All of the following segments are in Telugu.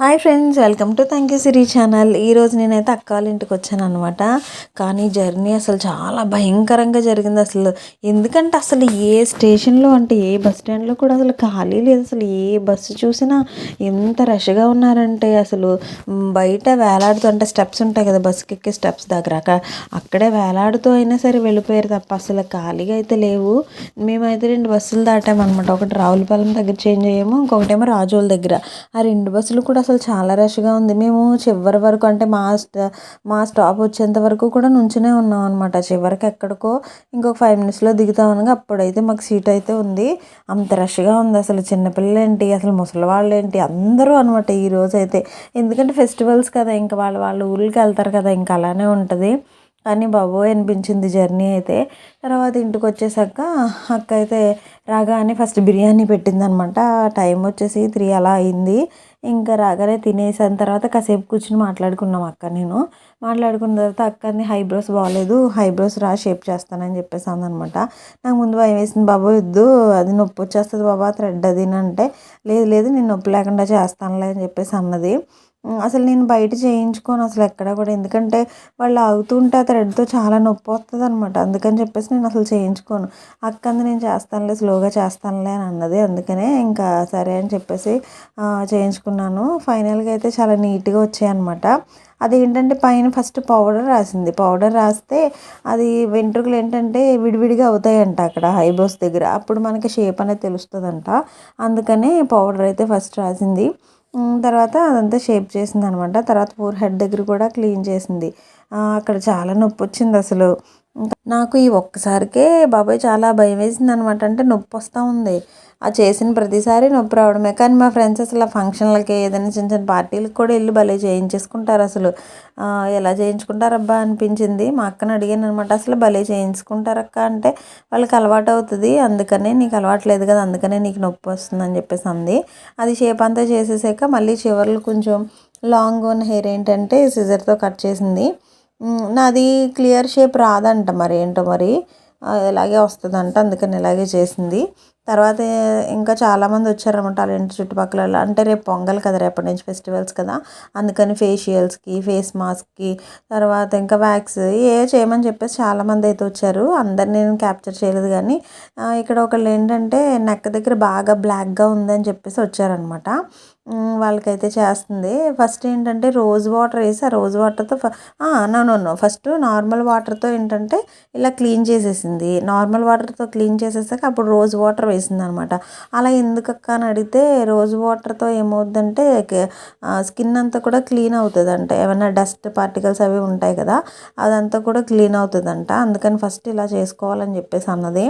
Hi friends welcome to thank you Siri channel. ఈరోజు నేనైతే అక్కాల ఇంటికి వచ్చాను అనమాట కానీ జర్నీ అసలు చాలా భయంకరంగా జరిగింది అసలు. ఎందుకంటే అసలు ఏ స్టేషన్లో అంటే ఏ బస్ స్టాండ్లో కూడా అసలు ఖాళీ లేదు. అసలు ఏ బస్సు చూసినా ఎంత రష్గా ఉన్నారంటే అసలు. బయట వేలాడుతూ అంటే స్టెప్స్ ఉంటాయి కదా బస్సుకి ఎక్కే స్టెప్స్ దగ్గర. అక్కడే వేలాడుతూ అయినా సరే వెళ్ళిపోయారు తప్ప అసలు ఖాళీగా అయితే లేవు. మేమైతే రెండు బస్సులు దాటామన్నమాట. ఒకటి రావులపాలెం దగ్గర చేంజ్ అయ్యాము ఇంకొకటేమో రాజోల దగ్గర. ఆ రెండు బస్సులు కూడా అసలు చాలా రష్గా ఉంది. మేము చివరి వరకు అంటే మా మా స్టాప్ వచ్చేంత వరకు కూడా నుంచునే ఉన్నాం అనమాట చివరికి ఎక్కడికో ఇంకొక ఫైవ్ మినిట్స్లో దిగుతాం అనగా అప్పుడైతే మాకు సీట్ అయితే ఉంది. అంత రష్గా ఉంది అసలు చిన్నపిల్లలేంటి అసలు ముసలి అందరూ అనమాట ఈ రోజు అయితే. ఎందుకంటే ఫెస్టివల్స్ కదా ఇంకా వాళ్ళు వాళ్ళ ఊళ్ళకి వెళ్తారు కదా ఇంకా అలానే ఉంటుంది. కానీ బాబోయ్ అనిపించింది జర్నీ అయితే. తర్వాత ఇంటికి వచ్చేసాక అక్క అయితే రాగానే ఫస్ట్ బిర్యానీ పెట్టిందనమాట టైం వచ్చేసి త్రీ అలా అయింది. ఇంకా రాగానే తినేసిన తర్వాత కాసేపు కూర్చుని మాట్లాడుకున్నాం అక్క నేను. మాట్లాడుకున్న తర్వాత అక్కని హైబ్రోస్ బాగాలేదు హైబ్రోస్ రా షేప్ చేస్తానని చెప్పేసి అందనమాట నాకు ముందు భయం వేసింది బాబు వద్దు అది నొప్పి వచ్చేస్తుంది బాబా థ్రెడ్ అది అంటే లేదు లేదు నేను నొప్పి లేకుండా చేస్తానులే అని చెప్పేసి అన్నది. అసలు నేను బయట చేయించుకోను అసలు ఎక్కడ కూడా. ఎందుకంటే వాళ్ళు ఆగుతుంటే ఆ థ్రెడ్తో చాలా నొప్పి వస్తుంది అనమాట అందుకని చెప్పేసి నేను అసలు చేయించుకోను. అక్కంది నేను చేస్తానులే స్లోగా చేస్తానులే అని అన్నది. అందుకనే ఇంకా సరే అని చెప్పేసి చేయించుకున్నాను. ఫైనల్గా అయితే చాలా నీట్గా వచ్చాయి అనమాట అదేంటంటే పైన ఫస్ట్ పౌడర్ రాసింది. పౌడర్ రాస్తే అది వెంట్రుకలు ఏంటంటే విడివిడిగా అవుతాయంట అక్కడ హైబోస్ దగ్గర. అప్పుడు మనకి షేప్ అనేది తెలుస్తుందంట. అందుకనే పౌడర్ అయితే ఫస్ట్ రాసింది. తర్వాత అదంతా షేప్ చేసింది అనమాట తర్వాత ఫోర్ హెడ్ దగ్గర కూడా క్లీన్ చేసింది. అక్కడ చాలా నొప్పి వచ్చింది అసలు. నాకు ఈ ఒక్కసారికే బాబాయ్ చాలా భయం వేసింది అనమాట అంటే నొప్పి వస్తూ ఉంది. ఆ చేసిన ప్రతిసారి నొప్పి రావడమే. కానీ మా ఫ్రెండ్స్ అసలు ఫంక్షన్లకి ఏదైనా చిన్న చిన్న పార్టీలకు కూడా వెళ్ళి భలే చేయించేసుకుంటారు అసలు. ఎలా చేయించుకుంటారబ్బా అనిపించింది. మా అక్కని అడిగాను అనమాట అసలు భలే చేయించుకుంటారక్క? అంటే వాళ్ళకి అలవాటు అవుతుంది. అందుకనే నీకు అలవాట్లేదు కదా అందుకనే నీకు నొప్పి వస్తుందని చెప్పేసి అంది. అది షేప్ అంతా చేసేసాక మళ్ళీ చివర్లు కొంచెం లాంగ్ ఉన్న హెయిర్ ఏంటంటే సిజర్తో కట్ చేసింది. నాది క్లియర్ షేప్ రాదంట మరి ఏంటో మరి. ఇలాగే వస్తుందంట అందుకని ఇలాగే చేసింది. తర్వాత ఇంకా చాలామంది వచ్చారనమాట వాళ్ళ ఇంటి చుట్టుపక్కల అంటే రేపు పొంగల్ కదా రేపటి నుంచి ఫెస్టివల్స్ కదా. అందుకని ఫేషియల్స్కి ఫేస్ మాస్క్కి తర్వాత ఇంకా వ్యాక్స్ ఏ చేయమని చెప్పేసి చాలామంది అయితే వచ్చారు. అందరిని నేను క్యాప్చర్ చేయలేదు కానీ ఇక్కడ ఒకళ్ళు ఏంటంటే నెక్ దగ్గర బాగా బ్లాక్గా ఉందని చెప్పేసి వచ్చారనమాట వాళ్ళకైతే చేస్తుంది. ఫస్ట్ ఏంటంటే రోజ్ వాటర్ వేసి ఆ రోజ్ వాటర్తో నో ఫస్ట్ నార్మల్ వాటర్తో ఏంటంటే ఇలా క్లీన్ చేసేసింది. నార్మల్ వాటర్తో క్లీన్ చేసేసాక అప్పుడు రోజ్ వాటర్ వేసింది అనమాట అలా ఎందుకు అక్క అని అడిగితే రోజ్ వాటర్తో ఏమవుద్దంటే స్కిన్ అంతా కూడా క్లీన్ అవుతుందంట. ఏమైనా డస్ట్ పార్టికల్స్ అవి ఉంటాయి కదా అదంతా కూడా క్లీన్ అవుతుందంట. అందుకని ఫస్ట్ ఇలా చేసుకోవాలని చెప్పేసి అన్నది.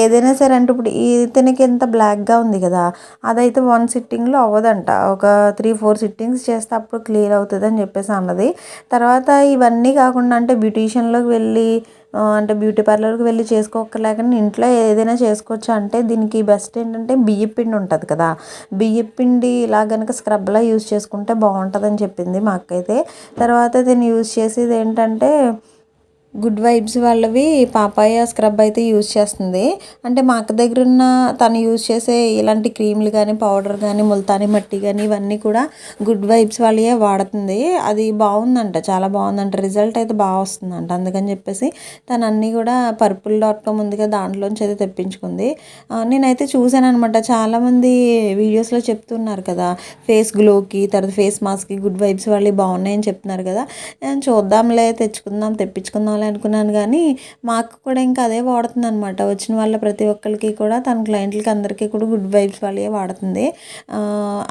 ఏదైనా సరే అంటే ఇప్పుడు ఇతనికి ఎంత బ్లాక్గా ఉంది కదా అదైతే వన్ సిట్టింగ్లో అవ్వదంట. ఒక త్రీ ఫోర్ సిట్టింగ్స్ చేస్తే అప్పుడు క్లియర్ అవుతుంది అని చెప్పేసి అన్నది. తర్వాత ఇవన్నీ కాకుండా అంటే బ్యూటీషియన్లోకి వెళ్ళి అంటే బ్యూటీ పార్లర్కి వెళ్ళి చేసుకోకలేకుండా ఇంట్లో ఏదైనా చేసుకోవచ్చు అంటే దీనికి బెస్ట్ ఏంటంటే బియ్య పిండి ఉంటుంది కదా. బియ్య పిండి ఇలా కనుక స్క్రబ్లా యూజ్ చేసుకుంటే బాగుంటుందని చెప్పింది మా అక్క అయితే తర్వాత దీన్ని యూజ్ చేసేది ఏంటంటే గుడ్ వైబ్స్ వాళ్ళవి పాపాయ స్క్రబ్ అయితే యూజ్ చేస్తుంది. అంటే మా అక్క దగ్గర ఉన్న తను యూజ్ చేసే ఇలాంటి క్రీమ్లు కానీ పౌడర్ కానీ ముల్తాని మట్టి కానీ ఇవన్నీ కూడా గుడ్ వైబ్స్ వాళ్ళే వాడుతుంది. అది బాగుందంట చాలా బాగుందంట. రిజల్ట్ అయితే బాగా వస్తుందంట. అందుకని చెప్పేసి తను అన్నీ కూడా పర్పుల్ డాట్ కామ్ ఉంది కదా దాంట్లోంచి అయితే తెప్పించుకుంది. నేనైతే చూశాను అనమాట చాలామంది వీడియోస్లో చెప్తున్నారు కదా ఫేస్ గ్లోకి తర్వాత ఫేస్ మాస్క్కి గుడ్ వైబ్స్ వాళ్ళు బాగున్నాయని చెప్తున్నారు కదా. చూద్దాంలే తెచ్చుకుందాం తెప్పించుకుందాం అనుకున్నాను కానీ మా అక్క కూడా ఇంకా అదే వాడుతుంది అనమాట వచ్చిన వాళ్ళ ప్రతి ఒక్కరికి కూడా తన క్లయింట్లకి అందరికీ కూడా గుడ్ వైబ్స్ వాళ్ళే వాడుతుంది.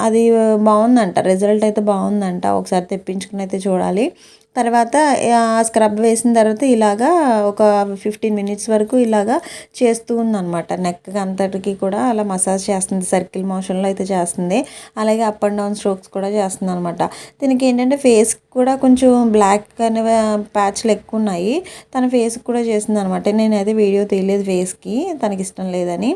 అది బాగుందంట. రిజల్ట్ అయితే బాగుందంట. ఒకసారి తెప్పించుకుని అయితే చూడాలి. తర్వాత స్క్రబ్ వేసిన తర్వాత ఇలాగా ఒక ఫిఫ్టీన్ మినిట్స్ వరకు ఇలాగా చేస్తూ ఉందన్నమాట. నెక్ అంతటికి కూడా అలా మసాజ్ చేస్తుంది సర్కిల్ మోషన్లో అయితే చేస్తుంది. అలాగే అప్ అండ్ డౌన్ స్ట్రోక్స్ కూడా చేస్తుంది అనమాట దీనికి ఏంటంటే ఫేస్ కూడా కొంచెం బ్లాక్ అనే ప్యాచ్లు ఎక్కువ ఉన్నాయి. తన ఫేస్కి కూడా చేసింది అనమాట నేను వీడియో తీయలేదు ఫేస్కి తనకి ఇష్టం లేదని.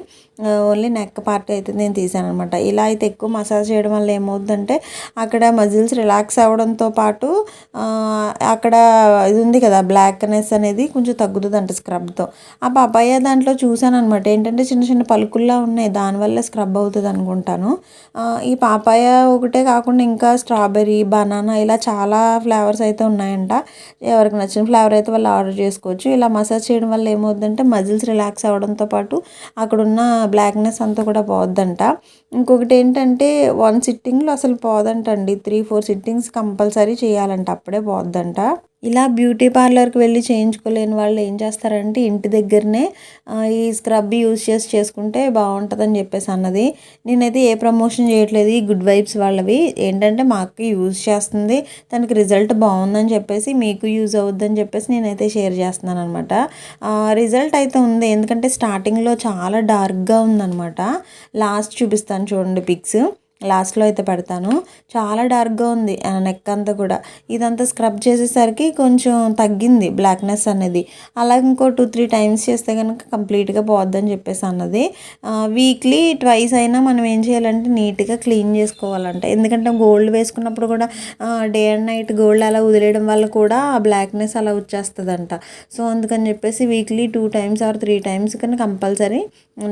ఓన్లీ నెక్ పార్ట్ అయితే నేను తీసాను అనమాట ఇలా అయితే ఎక్కువ మసాజ్ చేయడం వల్ల ఏమవుతుందంటే అక్కడ మజిల్స్ రిలాక్స్ అవ్వడంతో పాటు అక్కడ ఇది ఉంది కదా బ్లాక్నెస్ అనేది కొంచెం తగ్గుతుంది అంట స్క్రబ్తో ఆ పపాయ దాంట్లో చూసాను అనమాట ఏంటంటే చిన్న చిన్న పలుకుల్లా ఉన్నాయి. దానివల్ల స్క్రబ్ అవుతుంది అనుకుంటాను. ఈ పాపాయ ఒకటే కాకుండా ఇంకా స్ట్రాబెర్రీ బనానా ఇలా చాలా ఫ్లేవర్స్ అయితే ఉన్నాయంట. ఎవరికి నచ్చిన ఫ్లేవర్ అయితే వాళ్ళు ఆర్డర్ చేసుకోవచ్చు. ఇలా మసాజ్ చేయడం వల్ల ఏమవుతుందంటే మజిల్స్ రిలాక్స్ అవ్వడంతో పాటు అక్కడున్న బ్లాక్నెస్ అంతా కూడా పోద్దంట ఇంకొకటి ఏంటంటే వన్ సిట్టింగ్లో అసలు పోదంటండి. త్రీ ఫోర్ సిట్టింగ్స్ కంపల్సరీ చేయాలంట. అప్పుడే పోద్దంట ఇలా బ్యూటీ పార్లర్కి వెళ్ళి చేయించుకోలేని వాళ్ళు ఏం చేస్తారంటే ఇంటి దగ్గరనే ఈ స్క్రబ్ యూస్ చేసి చేసుకుంటే బాగుంటుందని చెప్పేసి అన్నది. నేనైతే ఏ ప్రమోషన్ చేయట్లేదు ఈ గుడ్ వైబ్స్ వాళ్ళవి. ఏంటంటే మా అక్క యూజ్ చేస్తుంది తనకి రిజల్ట్ బాగుందని చెప్పేసి మీకు యూజ్ అవుద్దని చెప్పేసి నేనైతే షేర్ చేస్తున్నాను అనమాట రిజల్ట్ అయితే ఉంది. ఎందుకంటే స్టార్టింగ్లో చాలా డార్క్గా ఉందన్నమాట. లాస్ట్ చూపిస్తాను చూడండి పిక్స్. లాస్ట్లో అయితే పెడతాను. చాలా డార్క్గా ఉంది నెక్ అంతా కూడా. ఇదంతా స్క్రబ్ చేసేసరికి కొంచెం తగ్గింది బ్లాక్నెస్ అనేది. అలాగే ఇంకో టూ త్రీ టైమ్స్ చేస్తే కనుక కంప్లీట్గా పోద్దని చెప్పేసి అన్నది. వీక్లీ ట్వైస్ అయినా మనం ఏం చేయాలంటే నీట్గా క్లీన్ చేసుకోవాలంట. ఎందుకంటే గోల్డ్ వేసుకున్నప్పుడు కూడా డే అండ్ నైట్ గోల్డ్ అలా వదిలేయడం వల్ల కూడా ఆ బ్లాక్నెస్ అలా వచ్చేస్తుందంట. సో అందుకని చెప్పేసి weekly two times or three times కానీ కంపల్సరీ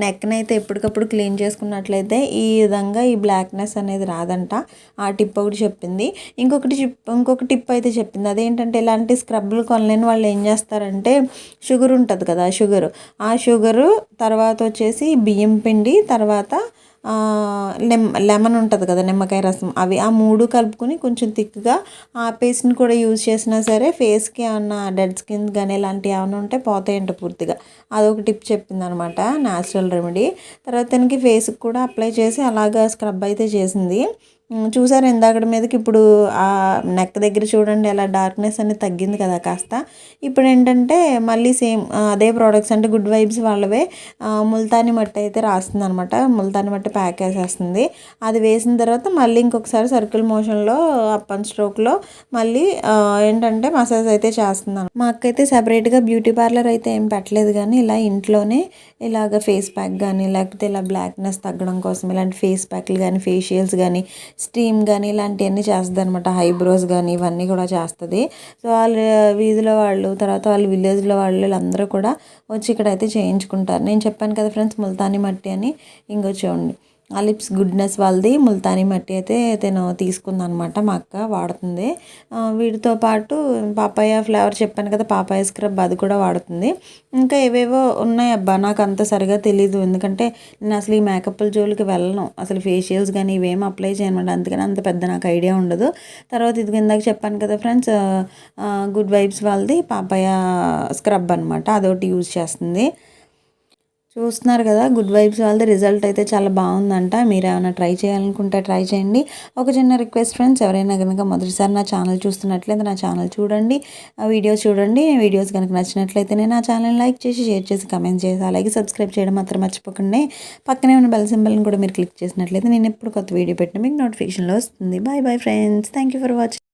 నెక్ని అయితే ఎప్పటికప్పుడు క్లీన్ చేసుకున్నట్లయితే ఈ విధంగా ఈ బ్లాక్నెస్ అనేది రాదంట. ఆ టిప్ ఒకటి చెప్పింది. ఇంకొకటి టిప్ ఇంకొక టిప్ అయితే చెప్పింది. అదేంటంటే ఇలాంటి స్క్రబ్లు కొనలేని వాళ్ళు ఏం చేస్తారంటే షుగర్ ఉంటుంది కదా షుగర్ ఆ షుగరు తర్వాత వచ్చేసి బియ్యం పిండి తర్వాత ఆ, లెమ్ లెమన్ ఉంటుంది కదా నిమ్మకాయ రసం. అవి ఆ మూడు కలుపుకొని కొంచెం థిక్గా ఆ పేస్ట్ని కూడా యూజ్ చేసినా సరే ఫేస్కి ఏమన్నా డెడ్ స్కిన్ కానీ ఇలాంటివి ఏమైనా ఉంటే పోతాయంట పూర్తిగా. అదొక టిప్ చెప్పింది అనమాట న్యాచురల్ రెమెడీ. తర్వాత దానికి ఫేస్కి కూడా అప్లై చేసి అలాగా స్క్రబ్ అయితే చేసింది. చూసారు ఇందాకటి మీదకి ఇప్పుడు ఆ నెక్ దగ్గర చూడండి అలా డార్క్నెస్ అనేది తగ్గింది కదా కాస్త. ఇప్పుడు ఏంటంటే మళ్ళీ సేమ్ అదే ప్రోడక్ట్స్ అంటే గుడ్ వైబ్స్ వాళ్ళవే. ముల్తాని మట్టి అయితే రాస్తుంది అనమాట ముల్తాని మట్టి ప్యాక్ వేసేస్తుంది అది వేసిన తర్వాత మళ్ళీ ఇంకొకసారి సర్కిల్ మోషన్లో అప్ అండ్ స్ట్రోక్లో మళ్ళీ ఏంటంటే మసాజ్ అయితే చేస్తున్నాను మా అక్క అయితే సపరేట్గా బ్యూటీ పార్లర్ అయితే ఏం పెట్టలేదు కానీ ఇలా ఇంట్లోనే ఇలాగ ఫేస్ ప్యాక్ కానీ లేకపోతే ఇలా బ్లాక్నెస్ తగ్గడం కోసం ఇలాంటి ఫేస్ ప్యాక్లు కానీ ఫేషియల్స్ కానీ స్టీమ్ కానీ ఇలాంటివన్నీ చేస్తుంది అనమాట హైబ్రోస్ కానీ ఇవన్నీ కూడా చేస్తుంది. సో వాళ్ళ వీధిలో వాళ్ళు తర్వాత వాళ్ళ విలేజ్లో వాళ్ళు వీళ్ళందరూ కూడా వచ్చి ఇక్కడ అయితే చేయించుకుంటారు. నేను చెప్పాను కదా ఫ్రెండ్స్ ముల్తానీ మట్టి అని. ఇంకో చూడండి. ఆ లిప్స్ గుడ్నెస్ వాళ్ళది ముల్తానీ మట్టి అయితే తను తీసుకుందనమాట మా అక్క వాడుతుంది. వీటితో పాటు పాపాయ ఫ్లేవర్ చెప్పాను కదా పాపాయ స్క్రబ్ అది కూడా వాడుతుంది. ఇంకా ఏవేవో ఉన్నాయి అబ్బా నాకు అంత సరిగా తెలీదు. ఎందుకంటే నేను అసలు ఈ మేకప్ల జోలికి వెళ్ళను. అసలు ఫేషియల్స్ కానీ ఇవేం అప్లై చేయనమాట. అందుకని అంత పెద్ద నాకు ఐడియా ఉండదు. తర్వాత ఇది ఇందాక చెప్పాను కదా ఫ్రెండ్స్ గుడ్ వైబ్స్ వాళ్ళది పాపాయ స్క్రబ్ అనమాట అదొకటి యూజ్ చేస్తుంది. చూస్తున్నారు కదా గుడ్ వైబ్స్ వాళ్ళది రిజల్ట్ అయితే చాలా బాగుందంట. మీరు ఏమైనా ట్రై చేయాలనుకుంటే ట్రై చేయండి. ఒక చిన్న రిక్వెస్ట్ ఫ్రెండ్స్ ఎవరైనా కనుక మొదటిసారి నా ఛానల్ చూస్తున్నట్లయితే నా ఛానల్ చూడండి. ఆ వీడియోస్ చూడండి. వీడియోస్ కనుక నచ్చినట్లయితే నేను నా ఛానల్ లైక్ చేసి షేర్ చేసి కమెంట్ చేసి అలాగే సబ్స్క్రైబ్ చేయడం మాత్రం మర్చిపోకండి. పక్కనే ఉన్న బెల్ సింబల్ని కూడా మీరు క్లిక్ చేసినట్లయితే నేను ఎప్పుడు కొత్త వీడియో పెట్టిన మీకు నోటిఫికేషన్లో వస్తుంది. Bye bye friends thank you for watching